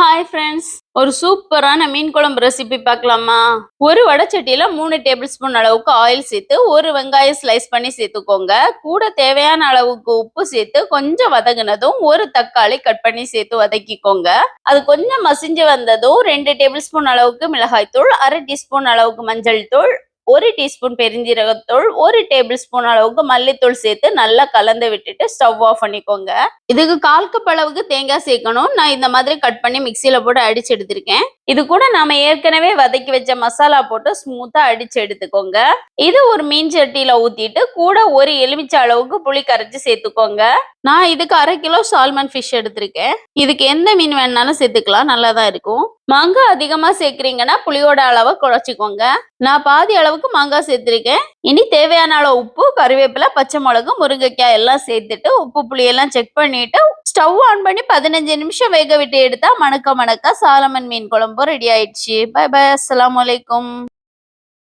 Hi friends ஒரு சூப்பரான மீன் குழம்பு ரெசிபி பார்க்கலாமா? ஒரு வடச்சட்டியில மூணு டேபிள் ஸ்பூன் அளவுக்கு ஆயில் சேர்த்து ஒரு வெங்காயம் ஸ்லைஸ் பண்ணி சேர்த்துக்கோங்க. கூட தேவையான அளவுக்கு உப்பு சேர்த்து கொஞ்சம் வதங்கினதும் ஒரு தக்காளி கட் பண்ணி சேர்த்து வதக்கிக்கோங்க. அது கொஞ்சம் மசிஞ்சு வந்ததும் ரெண்டு டேபிள் ஸ்பூன் அளவுக்கு மிளகாய் தூள் அரை டீஸ்பூன் அளவுக்கு மஞ்சள் தூள் ஒரு டீஸ்பூன் பெருஞ்சீரகத்தூள் ஒரு டேபிள் ஸ்பூன் அளவுக்கு மல்லித்தூள் சேர்த்து நல்லா கலந்து விட்டுட்டு ஸ்டவ் ஆஃப் பண்ணிக்கோங்க. இதுக்கு கால் கப் அளவுக்கு தேங்காய் சேர்க்கணும். நான் இந்த மாதிரி கட் பண்ணி மிக்சியில போட்டு அடிச்சு எடுத்திருக்கேன். இது கூட நாம ஏற்கனவே வதக்கி வச்ச மசாலா போட்டு ஸ்மூத்தா அடிச்சு எடுத்துக்கோங்க. இது ஒரு மீன் சட்டியில ஊத்திட்டு கூட ஒரு எலுமிச்சை அளவுக்கு புளி கரைச்சி சேர்த்துக்கோங்க. நான் இதுக்கு அரை கிலோ சால்மன் ஃபிஷ் எடுத்திருக்கேன். இதுக்கு எந்த மீன் வேணாலும் சேர்த்துக்கலாம். நல்லா தான் இருக்கும். மாங்காய் அதிகமாக சேர்க்குறீங்கன்னா புளியோட அளவை குறைச்சிக்கோங்க. நான் பாதி அளவுக்கு மாங்காய் சேர்த்துருக்கேன். இனி தேவையான அளவு உப்பு கருவேப்பிலை பச்சை மிளகு முருங்கைக்காய் எல்லாம் சேர்த்துட்டு உப்பு புளியெல்லாம் செக் பண்ணிட்டு ஸ்டவ் ஆன் பண்ணி பதினஞ்சு நிமிஷம் வேக விட்டு எடுத்தா மணக்க மணக்க சாலமன் மீன் குழம்பு ரெடி ஆயிடுச்சு. பை பை அஸ்லாம் வலைக்கும்